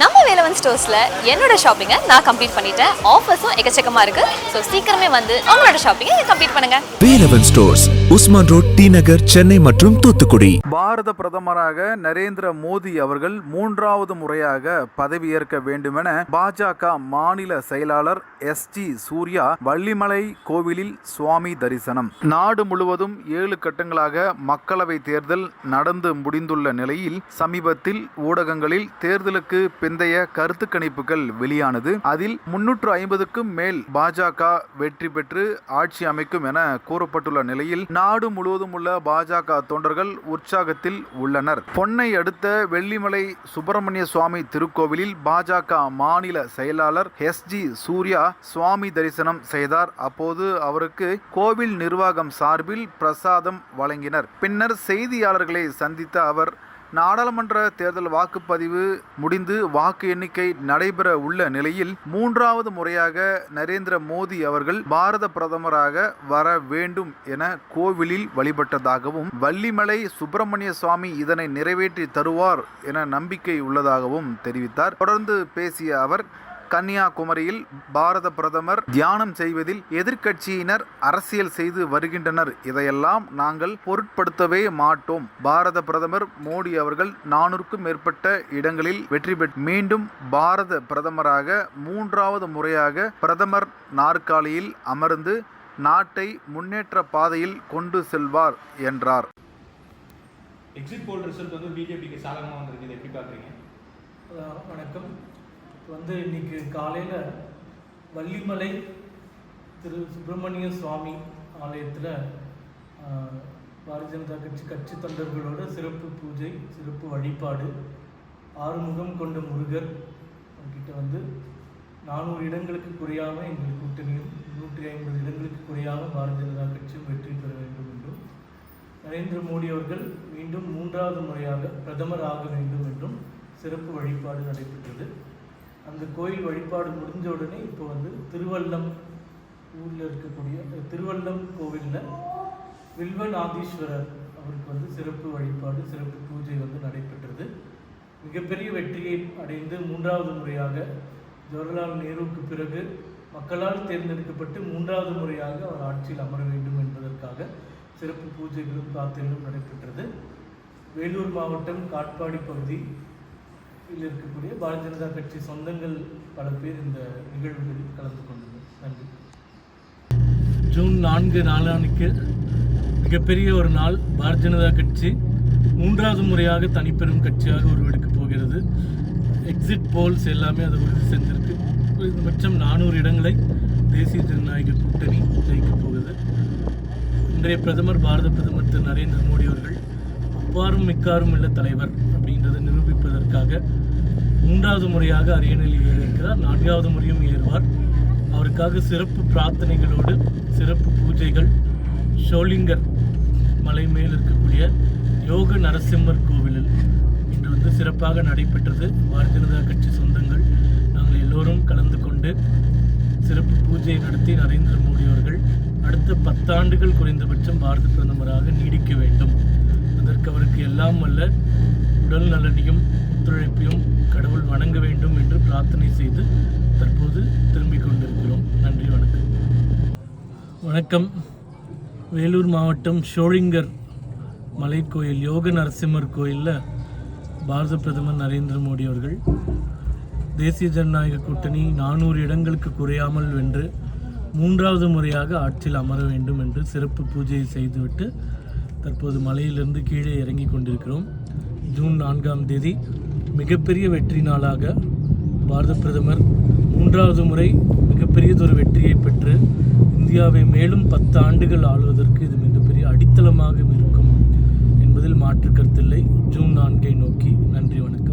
நம்ம வேலவன் ஸ்டோர்ஸ்ல என்னோட ஷாப்பிங்கை நான் கம்ப்ளீட் பண்ணிட்டேன். ஆஃபர்ஸும் எக்கச்சக்கமா இருக்கு. ஸோ சீக்கிரமே வந்து உங்களோட ஷாப்பிங்கை கம்ப்ளீட் பண்ணுங்க. Velavan stores Usman road T Nagar Chennai மற்றும் தூத்துக்குடி. பாரத பிரதமராக நரேந்திர மோடி அவர்கள் மூன்றாவது முறையாக பதவியேற்க வேண்டுமென பாஜக மாநில செயலாளர் எஸ் ஜி சூர்யா வள்ளிமலை கோவிலில் சுவாமி தரிசனம். நாடு முழுவதும் ஏழு கட்டங்களாக மக்களவை தேர்தல் நடந்து முடிந்துள்ள நிலையில் சமீபத்தில் ஊடகங்களில் தேர்தலுக்கு பிந்தைய கருத்து கணிப்புகள் வெளியானது. அதில் முன்னூற்று ஐம்பதுக்கும் மேல் பாஜக வெற்றி பெற்று ஆட்சி அமைக்கும் என கூறப்பட்டுள்ள நிலையில் நாடு முழுவதும் உள்ள பாஜக தொண்டர்கள் உற்சாகத்தில் உள்ளனர். பொன்னை அடுத்த வெள்ளிமலை சுப்பிரமணிய சுவாமி திருக்கோவிலில் பாஜக மாநில செயலாளர் எஸ் ஜி சூர்யா சுவாமி தரிசனம் செய்தார். அப்போது அவருக்கு கோவில் நிர்வாகம் சார்பில் பிரசாதம் வழங்கினர். பின்னர் செய்தியாளர்களை சந்தித்த அவர் நாடாளுமன்ற தேர்தல் வாக்குப்பதிவு முடிந்து வாக்கு எண்ணிக்கை நடைபெற உள்ள நிலையில் மூன்றாவது முறையாக நரேந்திர மோடி அவர்கள் பாரத பிரதமராக வர வேண்டும் என கோவிலில் வழிபட்டதாகவும் வள்ளிமலை சுப்பிரமணிய சுவாமி இதனை நிறைவேற்றி தருவார் என நம்பிக்கை உள்ளதாகவும் தெரிவித்தார். தொடர்ந்து பேசிய அவர் கன்னியாகுமரியில் பாரத பிரதமர் தியானம் செய்வதில் எதிர்க்கட்சியினர் அரசியல் செய்து வருகின்றனர். இதையெல்லாம் நாங்கள் பொருட்படுத்தவே மாட்டோம். பாரத பிரதமர் மோடி அவர்கள் நானூறுக்கும் மேற்பட்ட இடங்களில் வெற்றி பெற்று மீண்டும் பாரத பிரதமராக மூன்றாவது முறையாக பிரதமர் நாற்காலியில் அமர்ந்து நாட்டை முன்னேற்ற பாதையில் கொண்டு செல்வார் என்றார். எக்ஸிட் போல் ரிசல்ட் வந்து பிஜேபிக்கு சாதகமாக வந்திருக்கு. இதை எப்படி பார்க்குறீங்க? வணக்கம். வந்து இன்னைக்கு காலையில் வள்ளிமலை திரு சுப்பிரமணிய சுவாமி ஆலயத்தில் பாரதிய ஜனதா கட்சி கட்சி தொண்டர்களோட சிறப்பு பூஜை சிறப்பு வழிபாடு ஆறுமுகம் கொண்ட முருகர் கிட்ட வந்து நானூறு இடங்களுக்கு குறையாமல் எங்கள் கூட்டணியும் நூற்றி ஐம்பது இடங்களுக்கு குறையாமல் பாரதிய ஜனதா கட்சியும் வெற்றி பெற வேண்டும் என்றும் நரேந்திர மோடி அவர்கள் மீண்டும் மூன்றாவது முறையாக பிரதமர் ஆக வேண்டும் என்றும் சிறப்பு வழிபாடு நடைபெற்றது. அந்த கோயில் வழிபாடு முடிஞ்ச உடனே இப்போ வந்து திருவல்லம் ஊரில் இருக்கக்கூடிய திருவள்ளம் திருவல்லம் கோவிலில் வில்வநாதீஸ்வரர் அவருக்கு வந்து சிறப்பு வழிபாடு சிறப்பு பூஜை வந்து நடைபெற்றது. மிகப்பெரிய வெற்றியை அடைந்து மூன்றாவது முறையாக ஜவஹர்லால் நேருவுக்கு பிறகு மக்களால் தேர்ந்தெடுக்கப்பட்டு மூன்றாவது முறையாக அவர் ஆட்சியில் அமர வேண்டும் என்பதற்காக சிறப்பு பூஜைகளும் பிரார்த்தனைகளும் நடைபெற்றது. வேலூர் மாவட்டம் காட்பாடி பகுதி பகுதியில் இருக்கக்கூடிய பாரதிய ஜனதா கட்சி சொந்தங்கள் பல பேர் இந்த நிகழ்வுகளில் கலந்து கொண்டனர். நன்றி. ஜூன் நான்கு நாளானுக்கு மிகப்பெரிய ஒரு நாள் பாரதிய ஜனதா கட்சி மூன்றாவது முறையாக தனிப்பெரும் கட்சியாக உருவெடுக்கப் போகிறது. எக்ஸிட் போல்ஸ் எல்லாமே அதை உறுதி செஞ்சிருக்கு. குறைந்தபட்சம் நானூறு இடங்களை தேசிய ஜனநாயக கூட்டணி ஜெயிக்கப் போகுது. இன்றைய பிரதமர் பாரத பிரதமர் திரு நரேந்திர மோடி அவர்கள் அப்பாரும் மிக்காரும் உள்ள தலைவர். அப்படின்றதை மூன்றாவது முறையாக அரியணையில் ஏறியிருக்கிறார் நான்காவது முறையும் ஏறுவார். அவருக்காக சிறப்பு பிரார்த்தனைகளோடு சிறப்பு பூஜைகள் ஷோலிங்கர் மலை மேல் இருக்கக்கூடிய யோக நரசிம்மர் கோவிலில் இன்று வந்து சிறப்பாக நடைபெற்றது. பாரதிய ஜனதா கட்சி சொந்தங்கள் நாங்கள் எல்லோரும் கலந்து கொண்டு சிறப்பு பூஜையை நடத்தி நரேந்திர மோடி அவர்கள் அடுத்த பத்தாண்டுகள் குறைந்தபட்சம் பாரத பிரதமராக நீடிக்க வேண்டும். அதற்கு அவருக்கு எல்லாம் வல்ல பிரார்த்தனை செய்து தற்போது திரும்பிக் கொண்டிருக்கிறோம். நன்றி வணக்கம். வணக்கம். வேலூர் மாவட்டம் ஷோழிங்கர் மலைக்கோயில் யோக நரசிம்மர் கோயிலில் பாரத பிரதமர் நரேந்திர மோடி அவர்கள் தேசிய ஜனநாயக கூட்டணி நானூறு இடங்களுக்கு குறையாமல் வென்று மூன்றாவது முறையாக ஆட்சியில் அமர வேண்டும் என்று சிறப்பு பூஜையை செய்துவிட்டு தற்போது மலையிலிருந்து கீழே இறங்கி கொண்டிருக்கிறோம். ஜூன் நான்காம் தேதி மிகப்பெரிய வெற்றி நாளாக பாரத பிரதமர் மூன்றாவது முறை மிகப்பெரியதொரு வெற்றியை பெற்று இந்தியாவை மேலும் பத்து ஆண்டுகள் ஆளுவதற்கு இது மிகப்பெரிய அடித்தளமாக இருக்கும் என்பதில் மாற்று கருத்தில்லை. ஜூன் நான்கை நோக்கி நன்றி வணக்கம்.